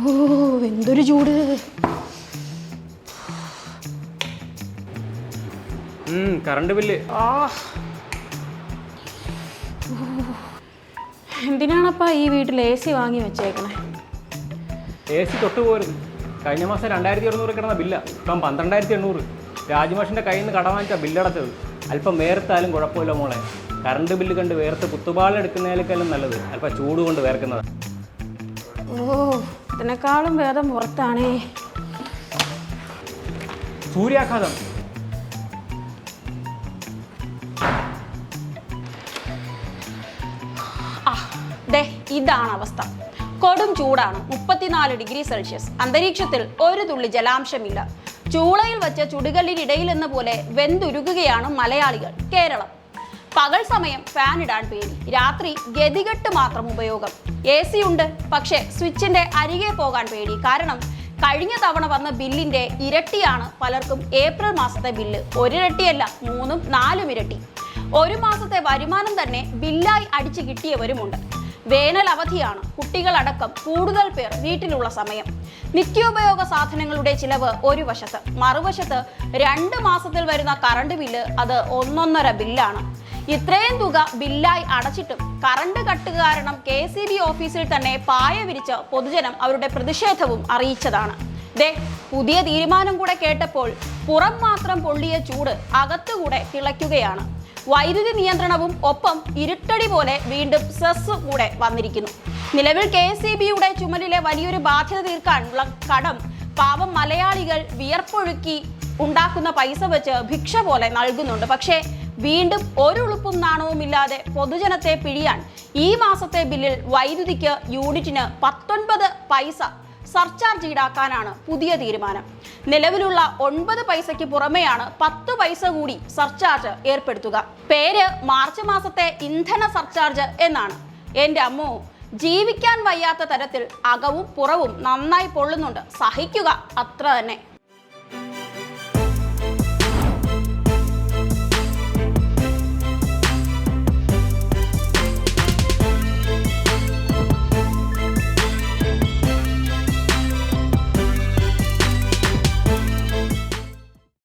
ഓ എന്തൊരു ചൂട്. Current bill ആ. എന്തിനാണപ്പാ ഈ വീട്ടിൽ എ സി വാങ്ങി വെച്ചേക്കണേ? എ സി തൊട്ട് കഴിഞ്ഞ മാസം രണ്ടായിരത്തി എണ്ണൂറ് കിടന്ന ബില്ല ഇപ്പം പന്ത്രണ്ടായിരത്തി എണ്ണൂറ്. രാജ്മാഷിന്റെ കയ്യിൽ നിന്ന് കടം വാങ്ങിച്ച ബില്ലടച്ചത് അല്പം വേർത്താലും കുഴപ്പമില്ല മോളെ. കറണ്ട് ബില്ല് കണ്ട് വേർത്ത് കുത്തുപാലെടുക്കുന്നതിനേക്കാളും നല്ലത്. അല്പം ചൂട് കൊണ്ട് വേർക്കുന്നത്. ഓ. ഇതിനേക്കാളും ഭേദം പുറത്താണേ. സൂര്യാഘാതം. ദേ ഇതാണ് അവസ്ഥ. കൊടും ചൂടാണ് മുപ്പത്തിനാല് ഡിഗ്രി സെൽഷ്യസ്. അന്തരീക്ഷത്തിൽ ഒരു തുള്ളി ജലാംശമില്ല. ചൂളയിൽ വച്ച ചുടുകല്ലിനിടയിൽ എന്ന പോലെ വെന്തുരുകുകയാണ് മലയാളികൾ കേരളം. പകൽ സമയം ഫാൻ ഇടാൻ പേടി. രാത്രി ഗതികെട്ട് മാത്രം ഉപയോഗം. എ സി ഉണ്ട് പക്ഷേ സ്വിച്ചിന്റെ അരികെ പോകാൻ പേടി. കാരണം കഴിഞ്ഞ തവണ വന്ന ബില്ലിന്റെ ഇരട്ടിയാണ് പലർക്കും ഏപ്രിൽ മാസത്തെ ബില്ല്. ഒരിരട്ടിയല്ല മൂന്നും നാലും ഇരട്ടി. ഒരു മാസത്തെ വരുമാനം തന്നെ ബില്ലായി അടിച്ചു കിട്ടിയവരുമുണ്ട്. വേനൽ അവധിയാണ് കുട്ടികളടക്കം കൂടുതൽ പേർ വീട്ടിലുള്ള സമയം. നിത്യോപയോഗ സാധനങ്ങളുടെ ചിലവ് ഒരു വശത്ത്. മറുവശത്ത് രണ്ട് മാസത്തിൽ വരുന്ന കറണ്ട് ബില്ല് അത് ഒന്നൊന്നര ബില്ലാണ്. ഇത്രയും തുക ബില്ലായി അടച്ചിട്ടും കറണ്ട് കട്ട് കാരണം കെ സി ബി ഓഫീസിൽ തന്നെ പായ വിരിച്ച് പൊതുജനം അവരുടെ പ്രതിഷേധവും അറിയിച്ചതാണ്. ദേ പുതിയ തീരുമാനം കൂടെ കേട്ടപ്പോൾ പുറം മാത്രം പൊള്ളിയ ചൂട് അകത്തുകൂടെ തിളയ്ക്കുകയാണ്. വൈദ്യുതി നിയന്ത്രണവും ഒപ്പം ഇരുട്ടടി പോലെ വീണ്ടും സെസ് കൂടെ വന്നിരിക്കുന്നു. നിലവിൽ കെ എസ് ബിയുടെ ചുമലിലെ വലിയൊരു ബാധ്യത തീർക്കാനുള്ള കടം പാവം മലയാളികൾ വിയർപ്പൊഴുക്കി ഉണ്ടാക്കുന്ന പൈസ വെച്ച് ഭിക്ഷ പോലെ നൽകുന്നുണ്ട്. പക്ഷേ വീണ്ടും ഒരു ഉളുപ്പും നാണവുമില്ലാതെ പൊതുജനത്തെ പിഴിയാൻ ഈ മാസത്തെ ബില്ലിൽ വൈദ്യുതിക്ക് യൂണിറ്റിന് പത്തൊൻപത് പൈസ സർചാർജ് ഈടാക്കാനാണ് പുതിയ തീരുമാനം. നിലവിലുള്ള ഒൻപത് പൈസയ്ക്ക് പുറമെയാണ് പത്ത് പൈസ കൂടി സർചാർജ് ഏർപ്പെടുത്തുക. പേര് മാർച്ച് മാസത്തെ ഇന്ധന സർചാർജ് എന്നാണ്. എന്റെ അമ്മോ ജീവിക്കാൻ വയ്യാത്ത തരത്തിൽ അകവും പുറവും നന്നായി പൊള്ളുന്നുണ്ട്. സഹിക്കുക അത്ര തന്നെ.